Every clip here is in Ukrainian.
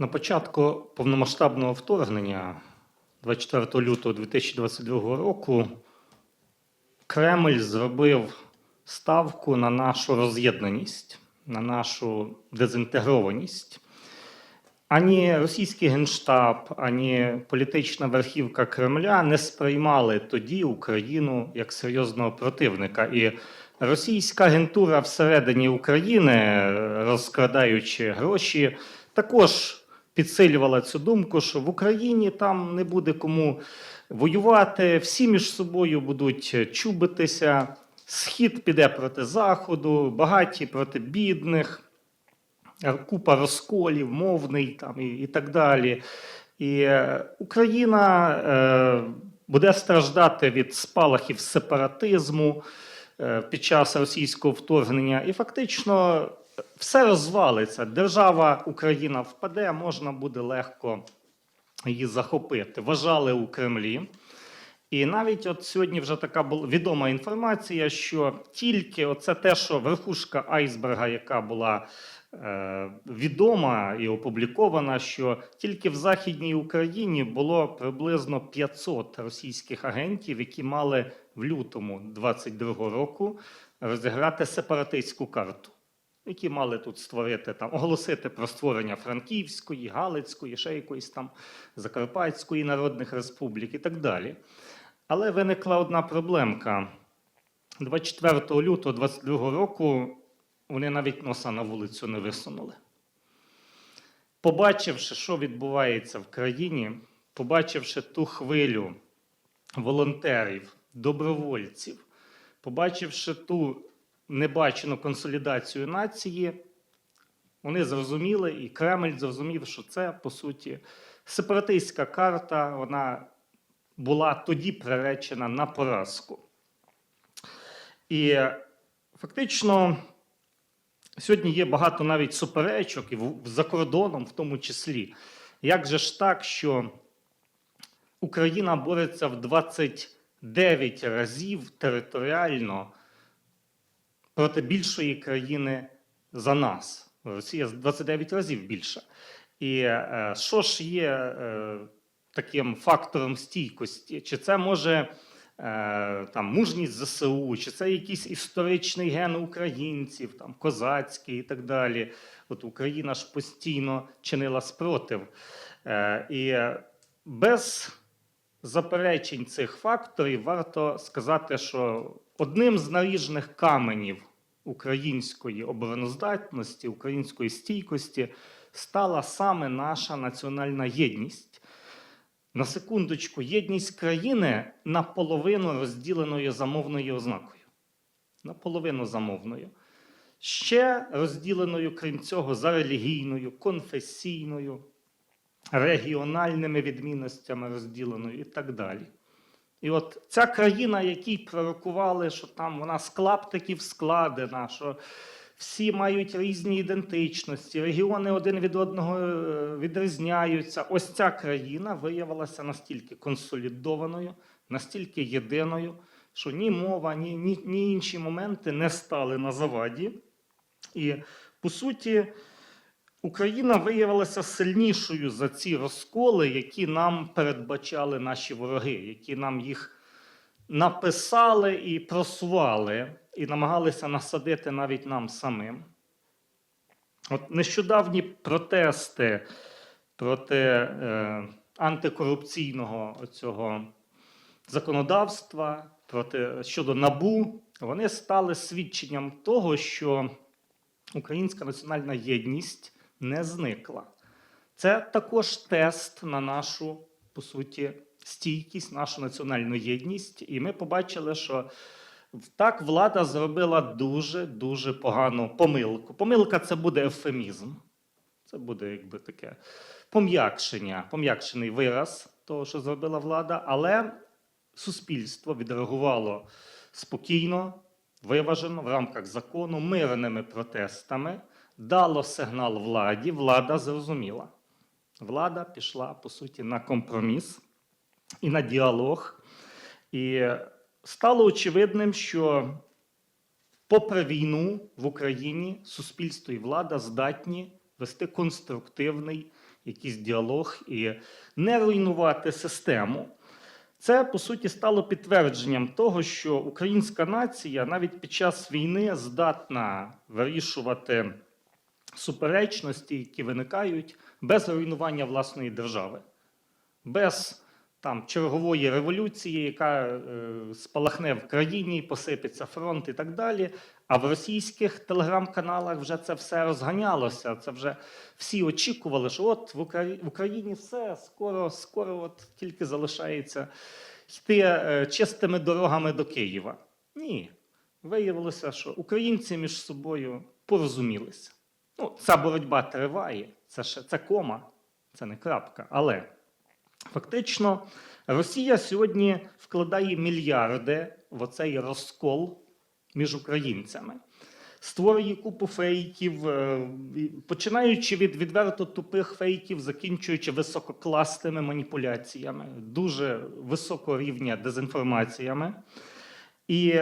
На початку повномасштабного вторгнення 24 лютого 2022 року Кремль зробив ставку на нашу роз'єднаність, на нашу дезінтегрованість. Ані російський генштаб, ані політична верхівка Кремля не сприймали тоді Україну як серйозного противника. І російська агентура всередині України, розкрадаючи гроші, також підсилювала цю думку, що в Україні там не буде кому воювати, всі між собою будуть чубитися. Схід піде проти заходу, багаті проти бідних купа розколів, мовний там і, і так далі. І е, Україна е, буде страждати від спалахів сепаратизму е, під час російського вторгнення, і фактично все розвалиться. Держава Україна впаде, можна буде легко її захопити. Вважали у Кремлі. І навіть от сьогодні вже така була відома інформація, що тільки оце те, що верхушка айсберга, яка була е, відома і опублікована, що тільки в Західній Україні було приблизно 500 російських агентів, які мали в лютому 22-го року розіграти сепаратистську карту. Які мали тут створити там, оголосити про створення Франківської, Галицької, ще якоїсь там Закарпатської народних республік і так далі. Але виникла одна проблемка. 24 лютого 22 року вони навіть носа на вулицю не висунули. Побачивши, що відбувається в країні, побачивши ту хвилю волонтерів, добровольців, побачивши ту небачену консолідацію нації, вони зрозуміли, і Кремль зрозумів, що це, по суті, сепаратистська карта, вона була тоді приречена на поразку. І фактично сьогодні є багато навіть суперечок і за кордоном, в тому числі. Як же ж так, що Україна бореться в 29 разів територіально проти більшої країни за нас? Росія з 29 разів більша. І е, що ж є е, таким фактором стійкості? Чи це може е, там мужність ЗСУ, чи це якийсь історичний ген українців, там козацький і так далі? От Україна ж постійно чинила спротив. І без заперечень цих факторів варто сказати, що одним з наріжних каменів української обороноздатності, української стійкості стала саме наша національна єдність. На секундочку, єдність країни наполовину розділеною замовною ознакою. Наполовину замовною. Ще розділеною, крім цього, за релігійною, конфесійною, регіональними відмінностями розділеною і так далі. І от ця країна, якій пророкували, що там вона з клаптиків складена, що всі мають різні ідентичності, регіони один від одного е, відрізняються. Ось ця країна виявилася настільки консолідованою, настільки єдиною, що ні мова, ні, ні, ні інші моменти не стали на заваді. І по суті, Україна виявилася сильнішою за ці розколи, які нам передбачали наші вороги, які нам їх написали і просували, і намагалися насадити навіть нам самим. От нещодавні протести проти е, антикорупційного цього законодавства проти, щодо НАБУ, вони стали свідченням того, що українська національна єдність не зникла. Це також тест на нашу, по суті, стійкість, нашу національну єдність. І ми побачили, що так влада зробила дуже дуже погану помилку. Помилка це буде ефемізм. Це буде якби таке пом'якшення, пом'якшений вираз того, що зробила влада, але суспільство відреагувало спокійно, виважено в рамках закону, мирними протестами, дало сигнал владі. Влада зрозуміла. Влада пішла, по суті, на компроміс і на діалог. І стало очевидним, що, попри війну в Україні, суспільство і влада здатні вести конструктивний якийсь діалог і не руйнувати систему. Це по суті стало підтвердженням того, що українська нація навіть під час війни здатна вирішувати суперечності, які виникають без руйнування власної держави, без там чергової революції, яка е, спалахне в країні, посипеться фронт і так далі. А в російських телеграм-каналах вже це все розганялося. Це вже всі очікували, що от в Украї- в Україні все скоро, скоро от тільки залишається йти е, чистими дорогами до Києва. Ні. Виявилося, що українці між собою порозумілися. Ну, ця боротьба триває, це ще це кома, це не крапка. Але фактично Росія сьогодні вкладає мільярди в оцей розкол між українцями. Створює купу фейків, е, починаючи від відверто тупих фейків, закінчуючи висококласними маніпуляціями, дуже високого рівня дезінформаціями. І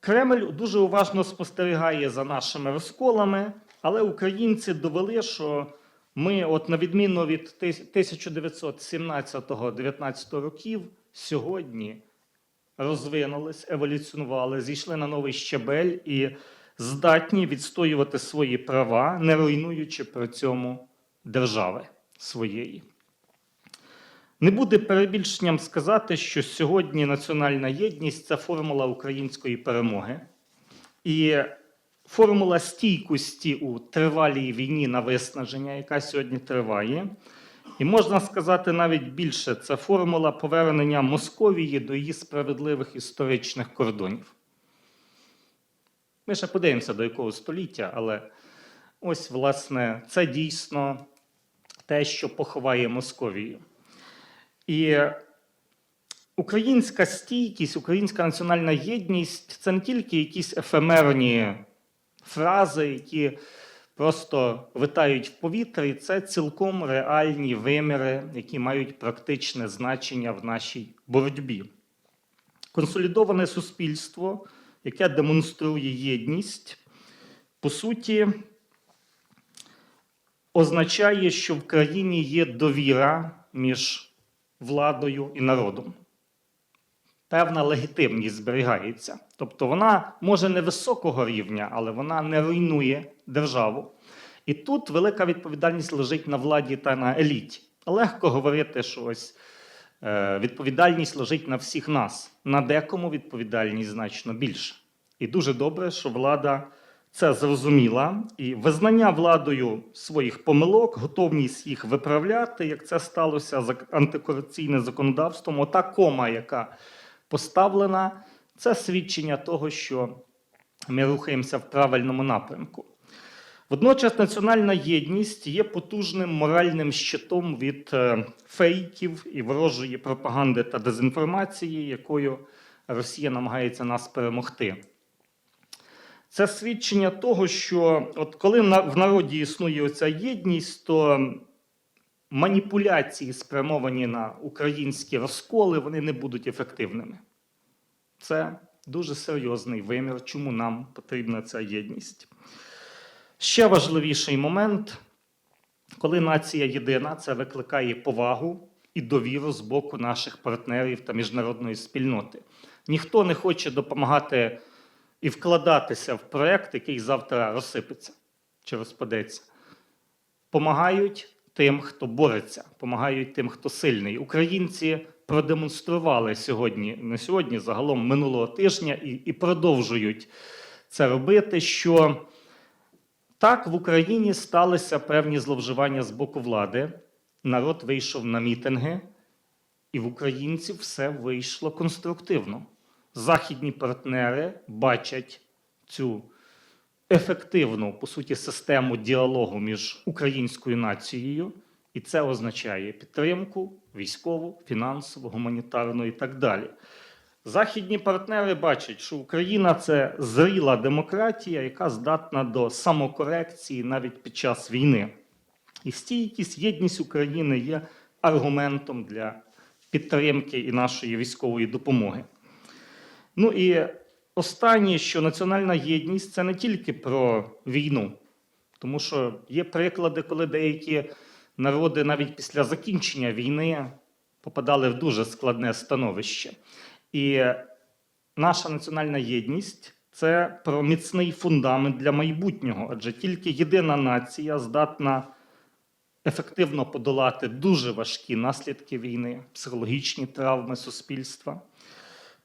Кремль дуже уважно спостерігає за нашими розколами, але українці довели, що ми, от на відміну від 1917-19 років, сьогодні розвинулись, еволюціонували, зійшли на новий щебель і здатні відстоювати свої права, не руйнуючи при цьому держави своєї. Не буде перебільшенням сказати, що сьогодні національна єдність це формула української перемоги. І формула стійкості у тривалій війні на виснаження, яка сьогодні триває. І можна сказати навіть більше, це формула повернення Московії до її справедливих історичних кордонів. Ми ще подивимося, до якого століття, але ось, власне, це дійсно те, що поховає Московію. І українська стійкість, українська національна єдність це не тільки якісь ефемерні фрази, які просто витають в повітрі, це цілком реальні виміри, які мають практичне значення в нашій боротьбі. Консолідоване суспільство, яке демонструє єдність, по суті, означає, що в країні є довіра між владою і народом. Певна легітимність зберігається. Тобто вона може не високого рівня, але вона не руйнує державу. І тут велика відповідальність лежить на владі та на еліті. Легко говорити, що ось е, відповідальність лежить на всіх нас. На декому відповідальність значно більше. І дуже добре, що влада це зрозуміла, і визнання владою своїх помилок, готовність їх виправляти, як це сталося з антикорупційним законодавством, ота кома, яка поставлена, це свідчення того, що ми рухаємося в правильному напрямку. Водночас національна єдність є потужним моральним щитом від е, фейків і ворожої пропаганди та дезінформації, якою Росія намагається нас перемогти. Це свідчення того, що от коли в народі існує оця єдність, то маніпуляції, спрямовані на українські розколи, вони не будуть ефективними. Це дуже серйозний вимір, чому нам потрібна ця єдність. Ще важливіший момент, коли нація єдина, це викликає повагу і довіру з боку наших партнерів та міжнародної спільноти. Ніхто не хоче допомагати і вкладатися в проект, який завтра розсипеться чи розпадеться. Помагають тим, хто бореться, помагають тим, хто сильний. Українці продемонстрували сьогодні, не сьогодні, загалом минулого тижня, і, і продовжують це робити. що так, в Україні сталися певні зловживання з боку влади. Народ вийшов на мітинги, і в українців все вийшло конструктивно. Західні партнери бачать цю ефективну, по суті, систему діалогу між українською нацією, і це означає підтримку військову, фінансову, гуманітарну і так далі. Західні партнери бачать, що Україна це зріла демократія, яка здатна до самокорекції навіть під час війни. І стійкість, єдність України є аргументом для підтримки і нашої військової допомоги. Ну і останнє, що національна єдність це не тільки про війну, тому що є приклади, коли деякі народи навіть після закінчення війни попадали в дуже складне становище. І наша національна єдність це про міцний фундамент для майбутнього, адже тільки єдина нація здатна ефективно подолати дуже важкі наслідки війни, психологічні травми суспільства,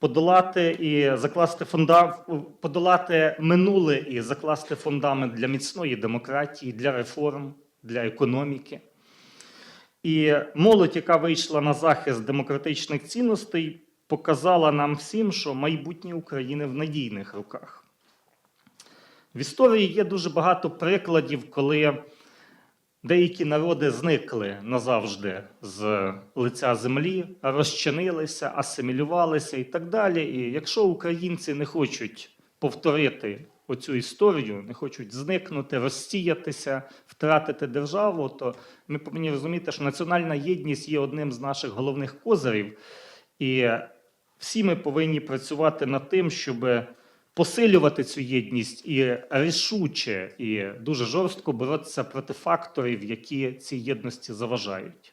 подолати і закласти фундам... подолати минуле і закласти фундамент для міцної демократії, для реформ, для економіки. І молодь, яка вийшла на захист демократичних цінностей, показала нам всім, що майбутнє України в надійних руках. В історії є дуже багато прикладів, коли деякі народи зникли назавжди з лиця землі, розчинилися, асимілювалися і так далі. І якщо українці не хочуть повторити оцю історію, не хочуть зникнути, розсіятися, втратити державу, то ми повинні розуміти, що національна єдність є одним з наших головних козирів. І всі ми повинні працювати над тим, щоб посилювати цю єдність і рішуче і дуже жорстко боротися проти факторів, які цій єдності заважають.